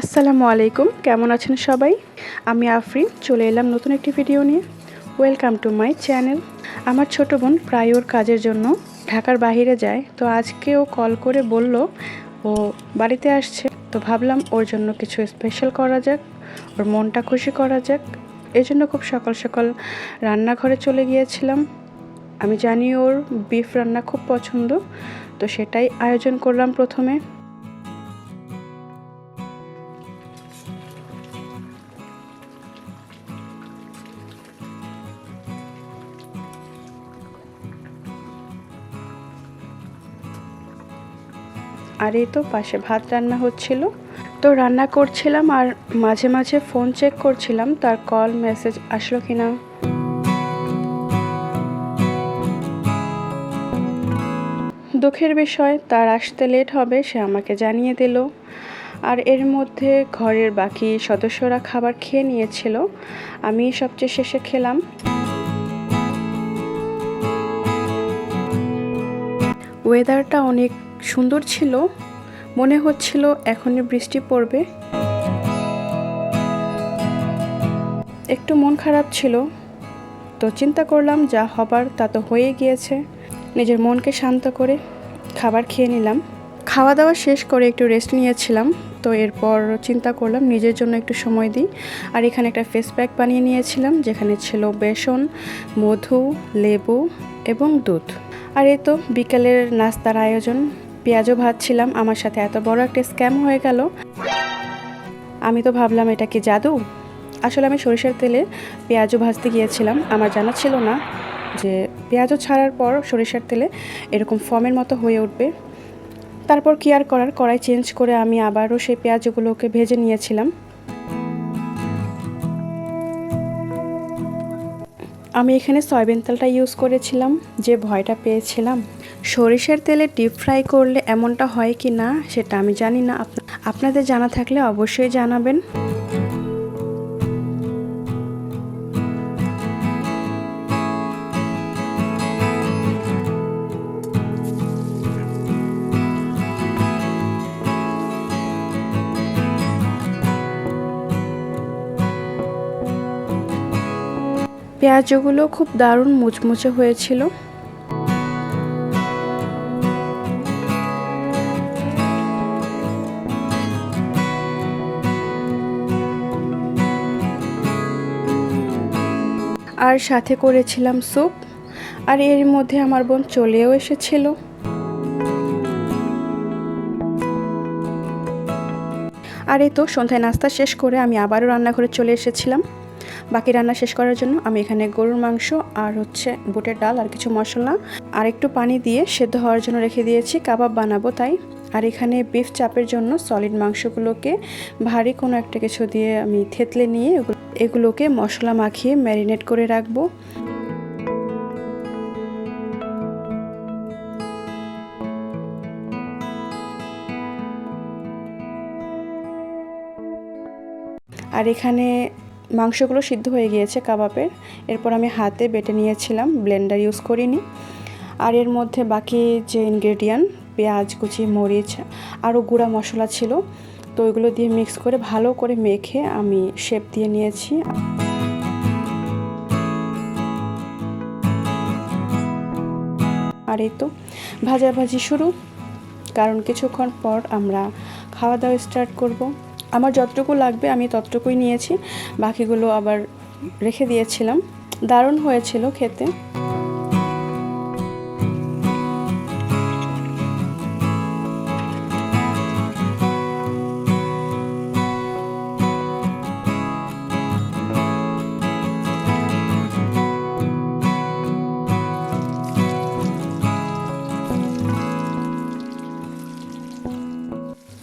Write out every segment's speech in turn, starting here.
আসসালামু আলাইকুম, কেমন আছেন সবাই? আমি আফরিন, চলে এলাম নতুন একটি ভিডিও নিয়ে। ওয়েলকাম টু মাই চ্যানেল আমার ছোট বোন প্রায় ওর কাজের জন্য ঢাকার বাইরে যায়, তো আজকে ও কল করে বলল, ও বাড়িতে আসছে। তো ভাবলাম ওর জন্য কিছু স্পেশাল করা যাক, ওর মনটা খুশি করা যাক। এই জন্য খুব সকাল সকাল রান্নাঘরে চলে গিয়েছিলাম। আমি জানি ওর বিফ রান্না খুব পছন্দ, তো সেটাই আয়োজন করলাম প্রথমে। আর এই তো পাশে ভাত রান্না হচ্ছিল। তো রান্না করছিলাম আর মাঝে মাঝে ফোন চেক করছিলাম, তার কল মেসেজ আসলো কিনা। দুঃখের বিষয়, তার আসতে লেট হবে, সে আমাকে জানিয়ে দিল। আর এর মধ্যে ঘরের বাকি সদস্যরা খাবার খেয়ে নিয়েছিল, আমি সবচেয়ে শেষে খেলাম। ওয়েদারটা অনেক সুন্দর ছিল, মনে হচ্ছিল এখনই বৃষ্টি পড়বে। একটু মন খারাপ ছিল, তো চিন্তা করলাম যা হবার তা তো হয়ে গিয়েছে। নিজের মনকে শান্ত করে খাবার খেয়ে নিলাম। খাওয়া দাওয়া শেষ করে একটু রেস্ট নিয়েছিলাম, তো এরপর চিন্তা করলাম নিজের জন্য একটু সময় দিই। আর এখানে একটা ফেস প্যাক বানিয়ে নিয়েছিলাম, যেখানে ছিল বেসন, মধু, লেবু এবং দুধ। আর এই তো বিকেলের নাস্তার আয়োজন পেঁয়াজও ভাজছিলাম। আমার সাথে এত বড় একটা স্ক্যাম হয়ে গেল। আমি তো ভাবলাম, এটা কি জাদু? আসলে আমি সরিষার তেলে পেঁয়াজও ভাজতে গিয়েছিলাম। আমার জানা ছিল না যে পেঁয়াজও ছাড়ার পর সরিষার তেলে এরকম ফর্মের মতো হয়ে উঠবে। তারপর কি আর করার? কড়াই চেঞ্জ করে আমি আবারও সেই পেঁয়াজগুলোকে ভেজে নিয়েছিলাম। আমি এখানে সয়াবিন তেলটা ইউজ করেছিলাম। যে ভয়টা পেয়েছিলাম। সরিষার তেলে ডিপ ফ্রাই করলে এমনটা হয় কি না, সেটা আমি জানি না। আপনাদের জানা থাকলে অবশ্যই জানাবেন। পেঁয়াজগুলো খুব দারুণ মুচমুচে হয়েছিল। আর সাথে করেছিলাম স্যুপ, আর এর মধ্যে আমার বোন চলেও এসেছিল। আর এই তো সন্ধ্যায় নাস্তা শেষ করে আমি আবারও রান্নাঘরে চলে এসেছিলাম। বাকি রান্না শেষ করার জন্য আমি এখানে গরুর মাংস আর হচ্ছে বুটের ডাল আর কিছু মশলা আর একটু পানি দিয়ে সেদ্ধ হওয়ার জন্য রেখে দিয়েছি, কাবাব বানাবো তাই। আর এখানে বিফ চাপের জন্য সলিড মাংসগুলোকে ভারী কোনো একটা কিছু দিয়ে আমি থেতলে নিয়ে এগুলোকে মশলা মাখিয়ে ম্যারিনেট করে রাখব। আর এখানে মাংসগুলো সিদ্ধ হয়ে গিয়েছে কাবাবের। এরপর আমি হাতে বেটে নিয়েছিলাম, ব্লেন্ডার ইউজ করিনি। আর এর মধ্যে বাকি যে ইনগ্রেডিয়েন্ট, পেঁয়াজ, কুচি, মরিচ, আরও গুঁড়া মশলা ছিল তো ওইগুলো দিয়ে মিক্স করে ভালো করে মেখে আমি শেপ দিয়ে নিয়েছি। আর এই তো ভাজাভাজি শুরু। কারণ কিছুক্ষণ পর আমরা খাওয়া দাওয়া স্টার্ট করব। আমার যতটুকু লাগবে আমি ততটুকুই নিয়েছি। বাকিগুলো আবার রেখে দিয়েছিলাম। দারুণ হয়েছিল খেতে।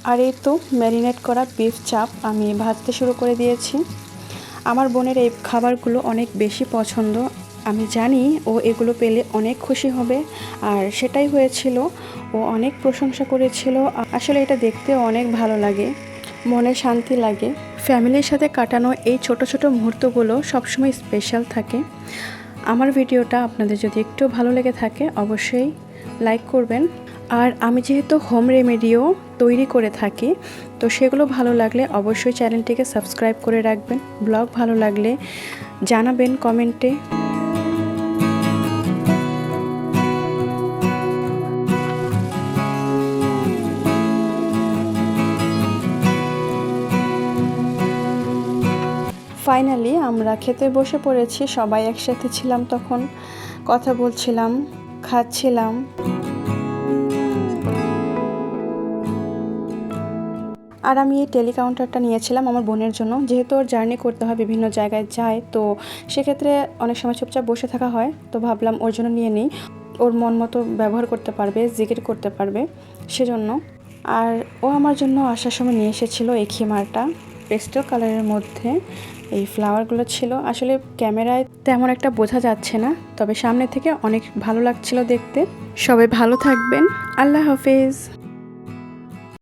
আর এই তো ম্যারিনেট করা বিফ চাপ আমি ভাজতে শুরু করে দিয়েছি। আমার বোনের এই খাবারগুলো অনেক বেশি পছন্দ। আমি জানি ও এগুলো পেলে অনেক খুশি হবে আর সেটাই হয়েছিল। ও অনেক প্রশংসা করেছিল। আসলে এটা দেখতে অনেক ভালো লাগে। মনে শান্তি লাগে। ফ্যামিলির সাথে কাটানো এই ছোট ছোট মুহূর্তগুলো সবসময় স্পেশাল থাকে। আমার ভিডিওটা আপনাদের যদি একটু ভালো লেগে থাকে, অবশ্যই লাইক করবেন। আর আমি যেহেতু হোম রেমেডিও তৈরি করে থাকি, তো সেগুলো ভালো লাগলে অবশ্যই চ্যানেলটিকে সাবস্ক্রাইব করে রাখবেন। ব্লগ ভালো লাগলে জানাবেন কমেন্টে ফাইনালি আমরা খেতে বসে পড়েছি, সবাই একসাথে ছিলাম তখন। কথা বলছিলাম, খাচ্ছিলাম। আর আমি এই টেলিকাউন্টারটা নিয়েছিলাম আমার বোনের জন্য। যেহেতু ওর জার্নি করতে হয় বিভিন্ন জায়গায় যায়, তো সেক্ষেত্রে অনেক সময় চুপচাপ বসে থাকা হয়, তো ভাবলাম ওর জন্য নিয়ে নিই। ওর মন মতো ব্যবহার করতে পারবে, জিকির করতে পারবে সেজন্য। আর ও আমার জন্য আসার সময় নিয়ে এসেছিল এই খিমারটা। পেস্টেল কালারের মধ্যে এই ফ্লাওয়ারগুলো ছিল। আসলে ক্যামেরায় তেমন একটা বোঝা যাচ্ছে না, তবে সামনে থেকে অনেক ভালো লাগছিল দেখতে। সবাই ভালো থাকবেন। আল্লাহ হাফেজ।